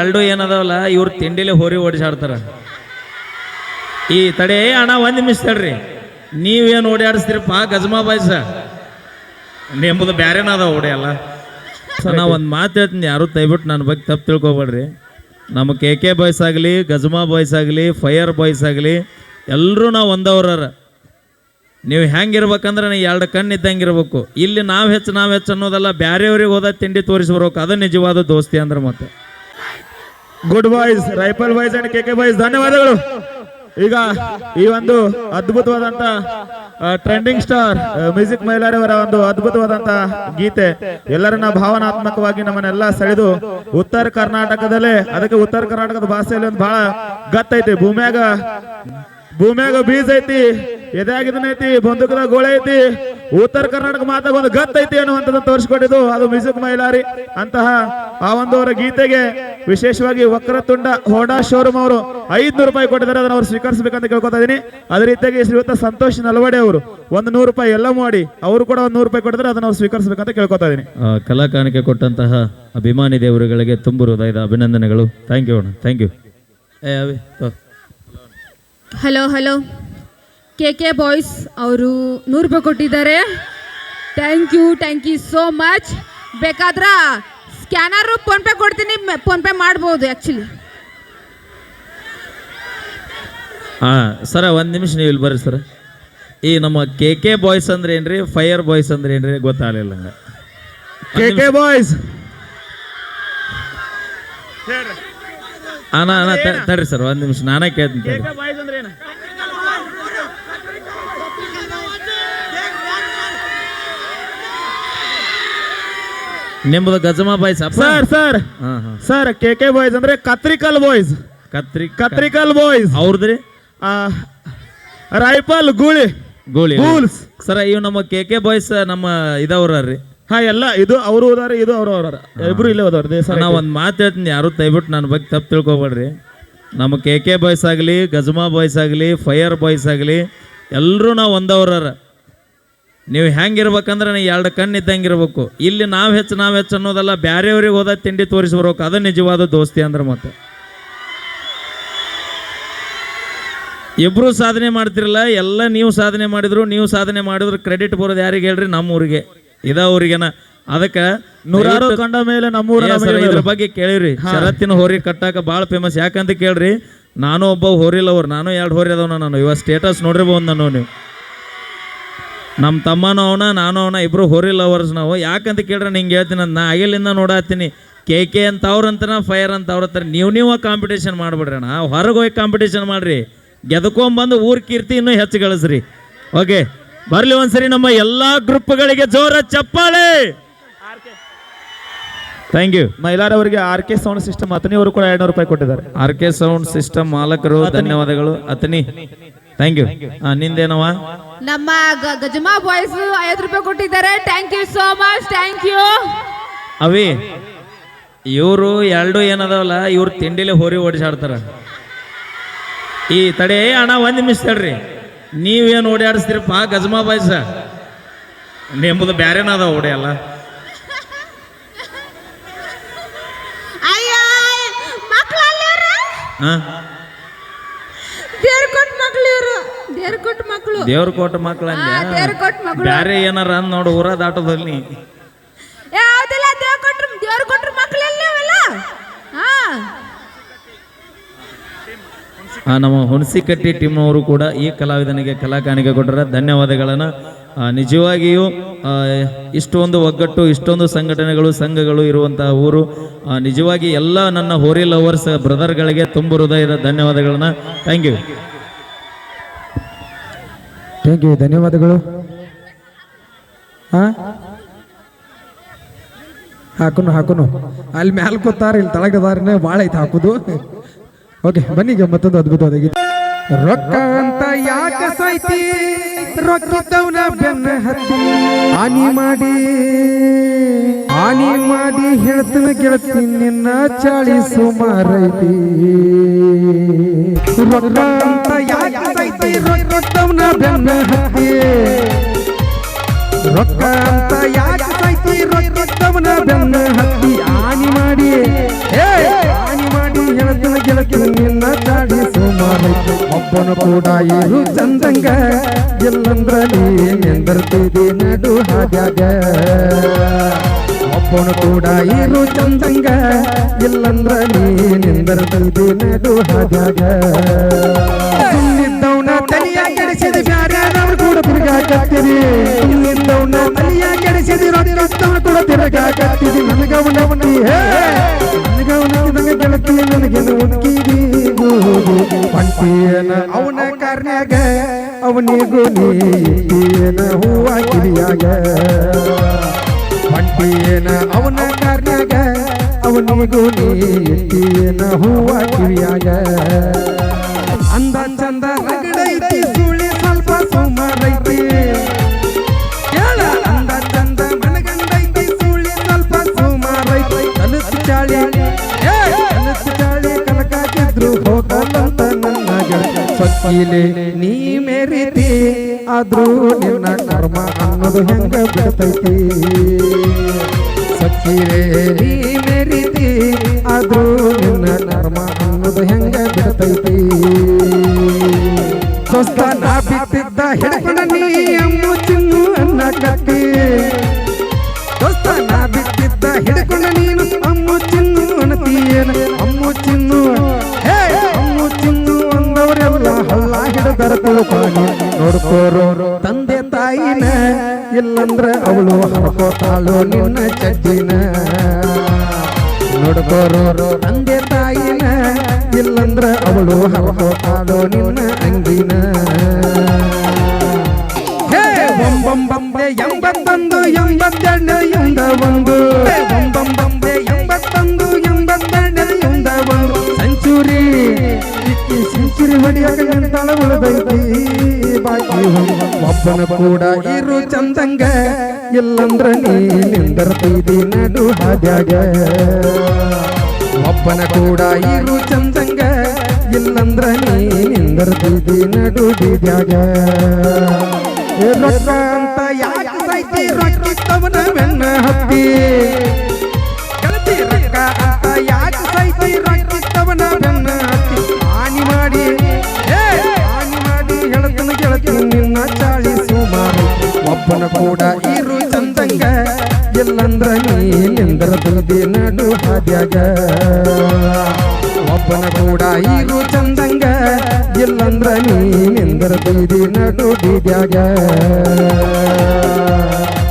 ಎರಡು ಏನದಾವಲ್ಲ, ಇವ್ರು ತಿಂಡಿಲೆ ಹೋರಿ ಓಡಿಸಾಡ್ತಾರ. ಈ ತಡೆ, ಅಣ್ಣ ಒಂದ್ ನಿಮಿಷ ತಡ್ರಿ ನೀವೇನು ಓಡಾಡಿಸ್ತೀರಪ್ಪ ಗಜಮಾ ಬಾಯ್ಸ? ನಿಮ್ಮದು ಬ್ಯಾರೇನ ಅದಾವ ಓಡಿಯಲ್ಲ ನಾ ಒಂದು ಮಾತು ಹೇಳ್ತೀನಿ, ಯಾರು ದಯವಿಟ್ಟು ನನ್ನ ಬಗ್ಗೆ ತಪ್ಪು ತಿಳ್ಕೊಬೇಡ್ರಿ. ನಮ್ಮ ಕೆ ಕೆ ಬಾಯ್ಸ್ ಆಗಲಿ, ಗಜಮಾ ಬಾಯ್ಸ್ ಆಗಲಿ ಫೈರ್ ಬಾಯ್ಸ್ ಆಗಲಿ ಎಲ್ಲರೂ ನಾವು ಒಂದವ್ರ ನೀವು ಹೆಂಗಿರ್ಬೇಕಂದ್ರೆ ನೀವು ಎರಡು ಕಣ್ಣು ಇದ್ದಂಗೆ ಇರ್ಬೇಕು ಇಲ್ಲಿ ನಾವು ಹೆಚ್ಚು ನಾವು ಹೆಚ್ಚು ಅನ್ನೋದಲ್ಲ ಬ್ಯಾರೆಯವ್ರಿಗೆ ಹೋದ ತಿಂಡಿ ತೋರಿಸ್ಬರ್ಬೇಕು ಅದು ನಿಜವಾದ ದೋಸ್ತಿ ಅಂದ್ರೆ ಮತ್ತೆ. Good boys rifle boys and K K boys ಧನ್ಯವಾದಗಳು. ಈಗ ಈ ಒಂದು ಅದ್ಭುತವಾದಂತ ಟ್ರೆಂಡಿಂಗ್ ಸ್ಟಾರ್ ಮ್ಯೂಸಿಕ್ ಮಹಿಳೆಯರವರ ಒಂದು ಅದ್ಭುತವಾದಂತ ಗೀತೆ. ಎಲ್ಲರನ್ನ ಭಾವನಾತ್ಮಕವಾಗಿ ನಮ್ಮನ್ನೆಲ್ಲ ಸೆಳೆದು ಉತ್ತರ ಕರ್ನಾಟಕದಲ್ಲೇ, ಅದಕ್ಕೆ ಉತ್ತರ ಕರ್ನಾಟಕದ ಭಾಷೆಯಲ್ಲಿ ಒಂದು ಬಹಳ ಗತ್ತೈತಿ. ಭೂಮ್ಯಾಗ ಭೂಮ್ಯಾಗ ಬೀಜ ಐತಿ ಐತಿ ಬಂದೂಕದಾಗ ಗೋಳೆ ಐತಿ, ಉತ್ತರ ಕರ್ನಾಟಕ ಮಾತಾಗ ಒಂದು ಗತ್ತೈತಿ ಅನ್ನುವಂಥದ್ದು ತೋರಿಸ್ಕೊಟ್ಟಿದ್ದು ಅದು ಮ್ಯೂಸಿಕ್ ಮೈಲಾರಿ ಅಂತಹ ಆ ಒಂದು ಅವರ ಗೀತೆಗೆ. ವಿಶೇಷವಾಗಿ ವಕ್ರತುಂಡ ಹೋಡಾ ಶೋರೂಮ್ ಅವರು ಐದ್ನೂರು ರೂಪಾಯಿ ಕೊಟ್ಟಿದ್ದಾರೆ. ಅದನ್ನು ಅವರು ಸ್ವೀಕರಿಸಬೇಕಂತ ಕೇಳ್ಕೊತಾ ಇದ್ದೀನಿ ಅದೇ ರೀತಿಯಾಗಿ ಶ್ರೀಯುತ ಸಂತೋಷ್ ನಲ್ವಡೆ ಅವರು ಒಂದು ನೂರು ರೂಪಾಯಿ ಎಲ್ಲ ಮಾಡಿ ಅವರು ಕೂಡ ಒಂದು ನೂರು ರೂಪಾಯಿ ಕೊಟ್ಟಿದ್ದಾರೆ. ಅದನ್ನು ಅವ್ರು ಸ್ವೀಕರಿಸಬೇಕಂತ ಕೇಳ್ಕೊತಾ ಇದ್ದೀನಿ ಆ, ಕಲಾ ಕಾಣಿಕೆ ಕೊಟ್ಟಂತಹ ಅಭಿಮಾನಿ ದೇವರುಗಳಿಗೆ ತುಂಬು ಹೃದಯದ ಅಭಿನಂದನೆಗಳು. ಥ್ಯಾಂಕ್ ಯು ಅಣ್ಣ. Thank you. Hello hello K K boys ಅವರು ನೂರು ರೂಪಾಯಿ ಕೊಟ್ಟಿದ್ದಾರೆ. Thank you thank you so much ಬೇಕಾದ್ರೆ ಸ್ಕ್ಯಾನರು ಫೋನ್ಪೇ ಕೊಡ್ತೀನಿ ಫೋನ್ಪೇ ಮಾಡ್ಬೋದು ಆ್ಯಕ್ಚುಲಿ ಹಾಂ ಸರ ಒಂದು ನಿಮಿಷ ನೀವು ಇಲ್ಲಿ ಬರ್ರಿ ಸರ್. ಈ ನಮ್ಮ ಕೆ ಕೆ ಬಾಯ್ಸ್ ಅಂದ್ರೆ ಏನ್ರಿ? ಫೈರ್ ಬಾಯ್ಸ್ ಅಂದ್ರೆ ಏನ್ರಿ? ಗೊತ್ತಾಗಲಿಲ್ಲ ಕೆ ಕೆ ಬಾಯ್ಸ್ ಅಣ್ಣ ಅಣ್ಣ ತಡ್ರಿ ಸರ್ ಒಂದು ನಿಮಿಷ. ನಾನೇ ಕೇಳ್ತೀನಿ ತಡ್ರಿ. ಬಾಯ್ಸ್ ಅಂದ್ರೆ ಏನು? ನಿಮ್ಮದು ಗಜಮಾ ಬಾಯ್ಸ್ ಸರ್ ಸರ್ ಹಾ ಹಾ. ಸರ್ ಕೆ ಕೆ ಬಾಯ್ಸ್ ಅಂದ್ರೆ ಕತ್ರಿಕಲ್ ಬಾಯ್ಸ್ ಕತ್ರಿ ಕತ್ರಿಕಲ್ ಬಾಯ್ಸ್ ಅವ್ರದ್ರಿ? ರೈಫಲ್ ಗೂಳಿ. ಗೂಳಿ ಗೂಲ್ಸ್. ಸರ್ ಇವ್ ನಮ್ಮ ಕೆ ಕೆ ಬಾಯ್ಸ್ ನಮ್ಮ ಇದವ್ರಿ ಹಾ ಎಲ್ಲ ಇದು ಅವರು ಹೋದಾರ ಇದು ಅವರು ಇಬ್ರು ಇಲ್ಲೇ ಹೋದವ್ರ ದೇಶ ನಾ ಒಂದು ಮಾತು ಹೇಳ್ತೀನಿ ಯಾರು ದಯವಿಟ್ಟು ನನ್ನ ಬಗ್ಗೆ ತಪ್ಪು ತಿಳ್ಕೊಬೇಡ್ರಿ. ನಮ್ಮ ಕೆ ಕೆ ಬಾಯ್ಸ್ ಆಗಲಿ ಗಜಮಾ ಬಾಯ್ಸ್ ಆಗಲಿ ಫೈರ್ ಬಾಯ್ಸ್ ಆಗಲಿ ಎಲ್ಲರೂ ನಾವು ಒಂದವ್ರರ. ನೀವು ಹೆಂಗಿರ್ಬೇಕಂದ್ರೆ ನೀವು ಎರಡು ಕಣ್ಣು ಇದ್ದಂಗೆ ಇರ್ಬೇಕು ಇಲ್ಲಿ ನಾವು ಹೆಚ್ಚು ನಾವು ಹೆಚ್ಚು ಅನ್ನೋದಲ್ಲ ಬೇರೆಯವ್ರಿಗೆ ಹೋದ ತಿಂಡಿ ತೋರಿಸ್ಬರ್ಬೇಕು ಅದು ನಿಜವಾದ ದೋಸ್ತಿ ಅಂದ್ರೆ ಮತ್ತೆ. ಇಬ್ಬರು ಸಾಧನೆ ಮಾಡ್ತಿರಲ್ಲ ಎಲ್ಲ ನೀವು ಸಾಧನೆ ಮಾಡಿದ್ರು ನೀವು ಸಾಧನೆ ಮಾಡಿದ್ರು ಕ್ರೆಡಿಟ್ ಬರೋದು ಯಾರಿಗೆ ಹೇಳ್ರಿ? ನಮ್ಮ ಊರಿಗೆ. ಇದ ಊರಿಗೆನ. ಅದಕ್ಕೆ ನೂರಾರು ಕಂಡ ಮೇಲೆ ನಮ್ಮೂರ ಊರ ಸರ್, ಇದ್ರ ಬಗ್ಗೆ ಕೇಳಿರಿ. ಶರತ್ತಿನ ಹೋರಿ ಕಟ್ಟಾಕ ಭಾಳ ಫೇಮಸ್ ಯಾಕಂತ ಕೇಳ್ರಿ ನಾನು ಒಬ್ಬ ಹೋರಿಲ್ಲ ಲವರ್ ನಾನು ಎರಡು ಹೋರಿ ಅದಾವ ನಾನು. ಇವಾಗ ಸ್ಟೇಟಸ್ ನೋಡಿರ್ಬೋದು ನಾನು ನೀವು. ನಮ್ಮ ತಮ್ಮನೂ ಅವನ ನಾನು ಅವನ ಇಬ್ಬರು ಹೋರಿ ಲವರ್ಸ್ ನಾವು. ಯಾಕಂತ ಕೇಳ್ರೆ ನಿಂಗೆ ಹೇಳ್ತೀನಿ ಅಂತ ನಾ ಆಗಿಲಿಂದ ನೋಡಾತೀನಿ ಕೆ ಕೆ ಅಂತ ಅವ್ರಂತನ ಫೈರ್ ಅಂತ ಅವ್ರ ಹತ್ರ ನೀವು ನೀವು ಕಾಂಪಿಟೇಷನ್ ಮಾಡಿಬಿಡ್ರಿ ಅಣ್ಣ. ಹೊರಗೆ ಹೋಗಿ ಕಾಂಪಿಟೇಷನ್ ಮಾಡಿರಿ. ಗೆದ್ಕೊಂಬಂದು ಊರ್ ಕೀರ್ತಿ ಇನ್ನೂ ಹೆಚ್ಚು ಗಳಿಸ್ರಿ. ಓಕೆ ಬರಲಿ ಒಂದ್ಸರಿ ನಮ್ಮ ಎಲ್ಲ ಗ್ರೂಪ್ಗಳಿಗೆ ಜೋರ ಚಪ್ಪಾಳೆ! ಥ್ಯಾಂಕ್ ಯು ಮೈಲಾರವರಿಗೆ ಆರ್ ಕೆ ಸೌಂಡ್ ಸಿಸ್ಟಮ್ ಅತನಿ ಅವರು ಕೂಡ ಎರಡ್ನೂರು ರೂಪಾಯಿ ಕೊಟ್ಟಿದ್ದಾರೆ. ಆರ್ ಕೆ ಸೌಂಡ್ ಸಿಸ್ಟಮ್ ಮಾಲಕರು ಧನ್ಯವಾದಗಳು. ಅತನಿ. ಥ್ಯಾಂಕ್ ಯು ನಿಂದೇನವ ನಮ್ಮ ಗಜಮಾ ಬಾಯ್ಸ್ ಐವತ್ತು ರೂಪಾಯಿ ಕೊಟ್ಟಿದ್ದಾರೆ. Thank you so much thank you ಅವಿ ಇವರು ಎರಡು ಏನದವಲ್ಲ ಇವ್ರು ತಿಂಡಿಲಿ ಹೋರಿ ಓಡಿಸಾಡ್ತಾರ. ಈ ತಡೆ ಅಣ್ಣ ಒಂದ್ ನಿಮಿಷ ತಡ್ರಿ ನೀವೇನು ಓಡಾಡಿಸ್ತೀರಪ್ಪ ಗಜಮಾ ಬಾಯ್ಸ ನಿಮ್ಮದು ಬ್ಯಾರೇನದ ಓಡಿ ಅಲ್ಲ ಹಾಂ? ಮಕ್ಳು ಇವರು ದೇವ್ರ ಕೊಟ್ಟ ಮಕ್ಕಳು ದೇವ್ರ ಕೋಟ ಮಕ್ಳ. ದೇವ್ರ ಕೊಟ್ಟ ಬ್ಯಾರೆ ಏನಾರ ಅಂದ್ ನೋಡು ಊರ ದಾಟೋದಲ್ಲಿ. ಯಾವ್ದೆಲ್ಲ ದೇವ್ರ ಕೊಟ್ರು ದೇವ್ರ ಕೊಟ್ರು ಅವೆಲ್ಲ? ಹಾ. ಆ, ನಮ್ಮ ಹುಣಸಿಕಟ್ಟಿ ಟೀಮ್ನವರು ಕೂಡ ಈ ಕಲಾವಿದನಿಗೆ ಕಲಾ ಕಾಣಿಕೆ ಕೊಟ್ಟರೆ ಧನ್ಯವಾದಗಳನ್ನು. ಆ, ನಿಜವಾಗಿಯೂ ಆ, ಇಷ್ಟೊಂದು ಒಗ್ಗಟ್ಟು ಇಷ್ಟೊಂದು ಸಂಘಟನೆಗಳು ಸಂಘಗಳು ಇರುವಂತಹ ಊರು. ಆ, ನಿಜವಾಗಿ ಎಲ್ಲ ನನ್ನ ಹೋರಿ ಲವರ್ಸ್ ಬ್ರದರ್ಗಳಿಗೆ ತುಂಬ ಹೃದಯದ ಧನ್ಯವಾದಗಳನ್ನ. ಥ್ಯಾಂಕ್ ಯು ಥ್ಯಾಂಕ್ ಯು ಧನ್ಯವಾದಗಳು? ಹಾಂ ಹಾಕುನು ಹಾಕುನು. ಅಲ್ಲಿ ಮ್ಯಾಲ್ ಕೂತಾರ, ಇಲ್ಲಿ ತಳಗದಾರನೇ ಭಾಳ ಐತೆ ಹಾಕುದು. ಓಕೆ, ಬನ್ನಿ ಈಗ ಮತ್ತೊಂದು ಅದ್ಭುತ ಗೀತೆ ರೊಕ್ಕ ಅಂತ ಯಾಕ ಸಾಯ್ತಿ? ರೊಕ್ಕಿದ್ದವನ ಬೆನ್ನ ಹತ್ತಿ. ಹಾನಿ ಮಾಡಿ ಹಾನಿ ಮಾಡಿ ಹೇಳ್ತೀನಿ ಗೆಳತಿ, ನಿನ್ನ ಚಾಳಿ ಸುಮಾರೈತಿ ರೊಕ್ಕ ಅಂತ ಯಾಕ ರೊಟ್ಟವನ ಬೆನ್ನ ಹತ್ತಿ. ರೊಕ್ಕ ಅಂತ ಯಾಕೆ ಸಾಯ್ತಿ? ರೊಟ್ಟವನ ಬೆನ್ನ ಹತ್ತಿ. ಆನಿ ಮಾಡಿ. ಆನಿ ಮಾಡಿ ಗೆಳತನ ಗೆಳತನ ನಿನ್ನ ತಾಡಿ ಸುಮಾರು ಒಬ್ಬನ ಕೂಡ ಇರು ಚಂದಂಗ ಎಲ್ಲಂದ್ರ ನೀನೆಂದರ್ತಿದೆ ನಡು ಹಾದ್ಯಾಗ. ಒಬ್ಬನ ಕೂಡ ಇರು ಚಂದಂಗ ಇಲ್ಲಂದ್ರ ನೀನೆಂದರ್ತಿದೆ ನಡು ಹಾದ್ಯಾಗ. ಬ್ಯಾರ್ಯಾರವ್ರ ಕೂಡ ತಿರುಗಾಕತ್ತೀರಿ ಸುಮ್ನಿದ್ದವನ ತಲಿಯ ಕೆಡಿಸಿದ ರೊಕ್ಕಸ್ತವನ ಕೂಡ ತಿರುಗಾಕತ್ತೀರಿ ನನಗವನವನಿ ಹೇ ನನಗವನಂಗ ಗೆಳತಿ ನನಗೇನು ಉಕ್ಕಿದಿ ಪಂಟಿಯನ ಅವನ ಕಾರ್ನ್ಯಾಗ ಅವನಿಗೂ ನೀ ಇಟ್ಟಿಯನ ಹೂವ ಕಿರಿಯಾಗ ಪಂಟಿಯನ ಅವನ ಕಾರ್ನ್ಯಾಗ ಅವನಿಗೂ ನೀ ಇಟ್ಟಿಯನ ಹೂವ ಕಿರಿಯಾಗ ಸೊಕ್ಕಿಲೆ ನೀ ಮೇರಿತಿ ಆದ್ರೂ ನಿನ್ನ ಕರ್ಮ ಅನ್ನೋದು ಹೆಂಗ ಬಿಡ್ತೈತಿ ನೋಡ್ಕೋರೋ ತಂದೆ ತಾಯಿನ ಇಲ್ಲಂದ್ರ ಅವಳು ಹಾಕೋತಾಳು ನಿನ್ನ ಚಡ್ಡಿನ ನೋಡ್ಕೋರು ತಂದೆ ತಾಯಿನ ಇಲ್ಲಂದ್ರ ಅವಳು ಹಾಕೋತಾಳು ನಿನ್ನ ಅಂಗಿನ. ಹೇ ಒಂಬೊಂಬಂಬೆ ಎಂಬತ್ತೊಂದು ಎಂಬತ್ತೆರಡು ಎಂದ ಒಂದು. ಹೇ, ಒಂಬೊಂಬಂಬೆ ಎಂಬತ್ತೊಂದು ಎಂಬತ್ತೆರಡು ಎಂದ ಒಂದು. ಸೆಂಚುರಿ ಸೆಂಚುರಿ ಹೊಡಿಯಾಗ ನಿಂತಾಳ ಉಳಿದೈತೆ. ಒಬ್ಬನ ಕೂಡ ಇರು ಚಂದಂಗ, ಇಲ್ಲಂದ್ರ ನೀ ನಿಂದರ್ತಿದಿ ನಡು ಹಾದ್ಯಾಗ. ಒಬ್ಬನ ಕೂಡ ಇರು ಚಂದಂಗ, ಇಲ್ಲಂದ್ರ ನೀ ನಿಂದರ್ತಿದಿ ನಡು ಬೀದ್ಯಾಗ. ರೊಕ್ಕ ಅಂತ ಯಾಕೆ ಸೈತಿ ಬೆನ್ನ ಹತ್ತಿ. ಗೆಳತಿ ರೊಕ್ಕ ಅಂತ ಯಾಕೆ ಸೈತಿ ಕೂಡ ಇರು ಚಂದಂಗ. ಇಲ್ಲಂದ್ರ ನೀ ನಿಂದ್ರ ತುದಿ ನಡು ಹಾದ್ಯಾಗ ಒಬ್ಬನ ಕೂಡ ಇರು ಚಂದಂಗ. ಇಲ್ಲಂದ್ರ ನೀ ನಿಂದ್ರ ತುದಿ ನಡು ಬೀದ್ಯಾಗ.